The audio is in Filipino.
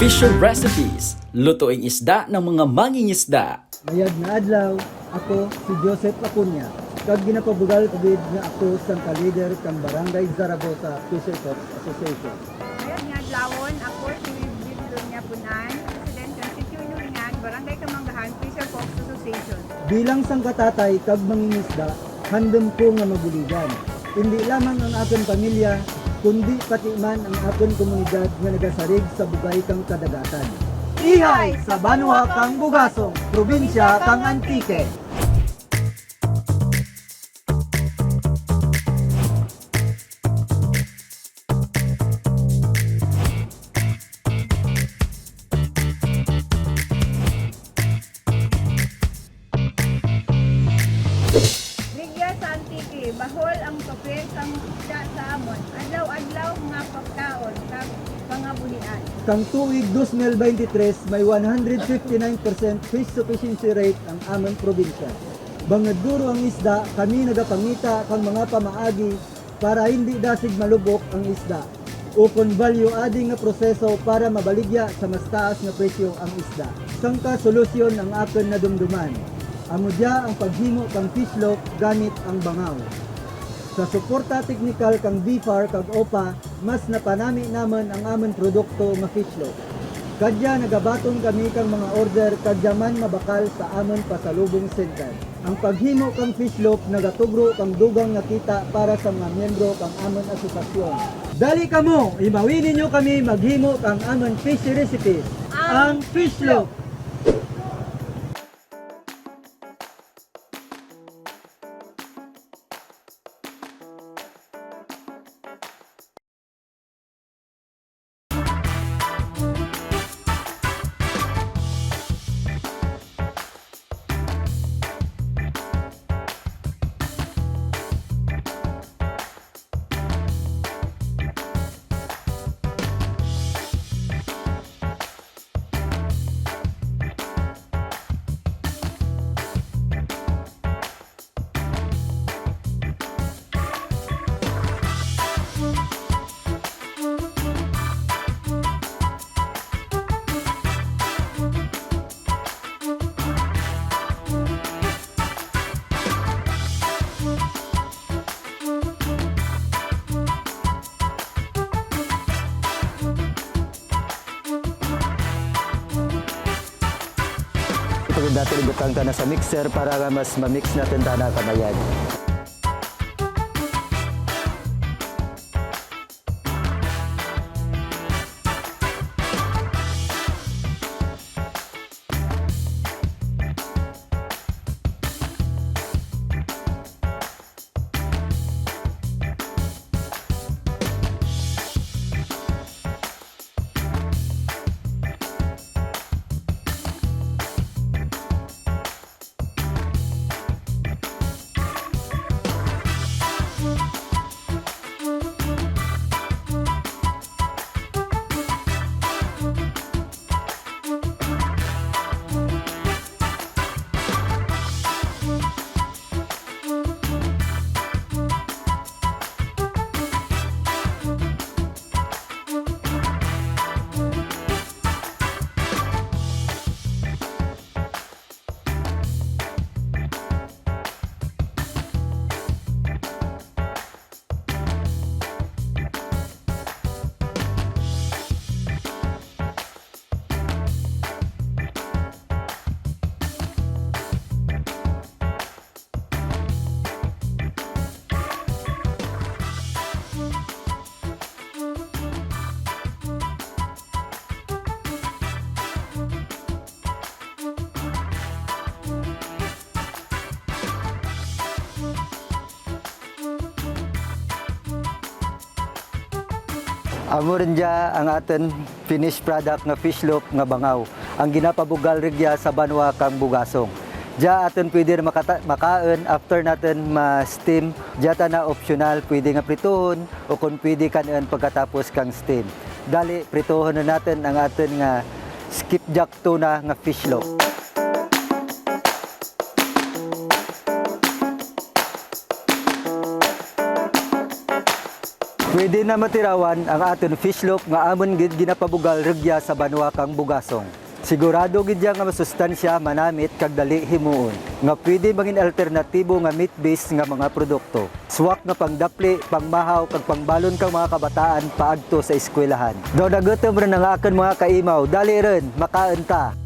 Official recipes, lutuing isda ng mga mangingisda. Mayad na adlaw, ako si Joseph Acuña. Kag ginapabugal kubid nga ako sang ka-leader kang Barangay Zaragoza Fisher Corps Association. Ngayon nga adlawon, ako si Bibilo niya Punan, President ng Sityo Nuringan, Barangay Kamanggahan, Fisher Fox Association. Bilang sang katatay kag mangingisda, handom ko nga mabuligan. Hindi lamang ang aking pamilya, kundi pati man ang aking komunidad nga nagasarig sa bugay kang kadagatan. Ihay sa Banwa kang Bugasong, probinsya kang Antique. Adlaw-adlaw mga pagkaon, kag mga buhian. Kang tuig 2023, may 159% fish sufficiency rate ang among probinsya. Bangad duro ang isda, kami nagapangita kang mga pamaagi para hindi dasig malubok ang isda o kung value adding nga proseso para mabaligya sa mas taas nga presyo ang isda. Sangka solusyon ang akin na dumduman. Amudya ang paghimo kang fishlock gamit ang bangaw. Sa suporta teknikal kang BFAR kag OPA, mas napanami naman ang amon produkto nga fishlock. Kadya nagabaton kami kang mga order kadya man mabakal sa amon pasalubong center. Ang paghimo kang fishlock nagatugro kang dugang nga kita para sa mga miyembro kang amon asosasyon. Dali kamo, imawin ninyo kami maghimo kang amon fish recipes. Ang fishlock. Ito dati ta na sa mixer para mas ma-mix natin ta na kamayan. Amo rin dya ang aten finished product nga fish loaf nga bangaw. Ang ginapabugal rigya sa banwa kang bugasong. Dya aten pwede na makata- makaon after natin ma-steam. Dya ta na optional pwede nga prituhon o kung pwede kanon pagkatapos kang steam. Dali prituhon na natin ang aten nga skipjack tuna nga fish loaf. Pwede na matirawan ang aton fishloaf nga amon gid ginapabugal regya sa banwa kang bugasong. Sigurado gid nga masustansya manamit kag dali himuon nga pwede mangin alternatibo nga meat based nga mga produkto. Swak nga pangdapli, pangmahaw kag pangbalon kang mga kabataan paadto sa eskwelahan. Daw nagutom rin ang akan mga kaimaw, dali rin makaon ta.